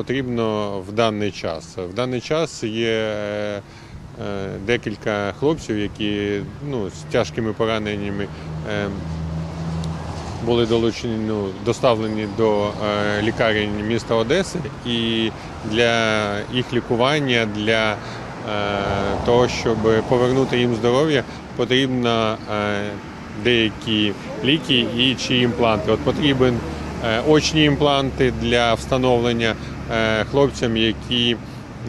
потрібно в даний час. В даний час є е, декілька хлопців, які ну, з тяжкими пораненнями е, були долучені, ну, доставлені до е, лікарень міста Одеси, і для їх лікування, для того, щоб повернути їм здоров'я, потрібно деякі ліки і чи імпланти. От потрібен очні імпланти для встановлення е, хлопцям, які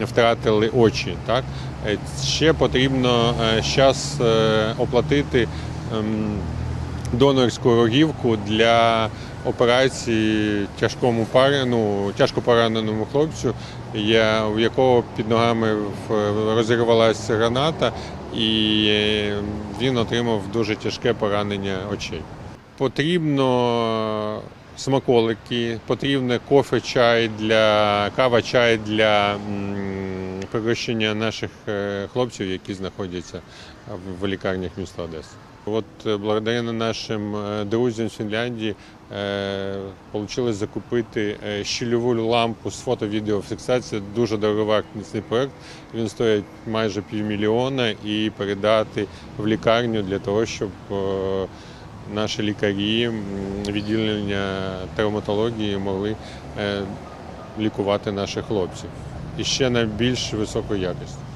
втратили очі. Так? Е, Ще потрібно зараз оплатити. ем, донорську рогівку для операції тяжкому парену, тяжко пораненому хлопцю, у якого під ногами в- розірвалася граната, і е, він отримав дуже тяжке поранення очей. Потрібно смаколики, потрібне кофе, чай для кава, чай для пригощення наших е, хлопців, які знаходяться в- лікарнях міста Одеси. От е, благодаря нашим е, друзям з Фінляндії вийшло закупити щільову лампу з фото-відеофіксації. Дуже дороговартісний проект. Він стоїть майже півмільйона і передати в лікарню для того, щоб наші лікарі відділення травматології могли е, лікувати наших хлопців і ще на більш високу якість.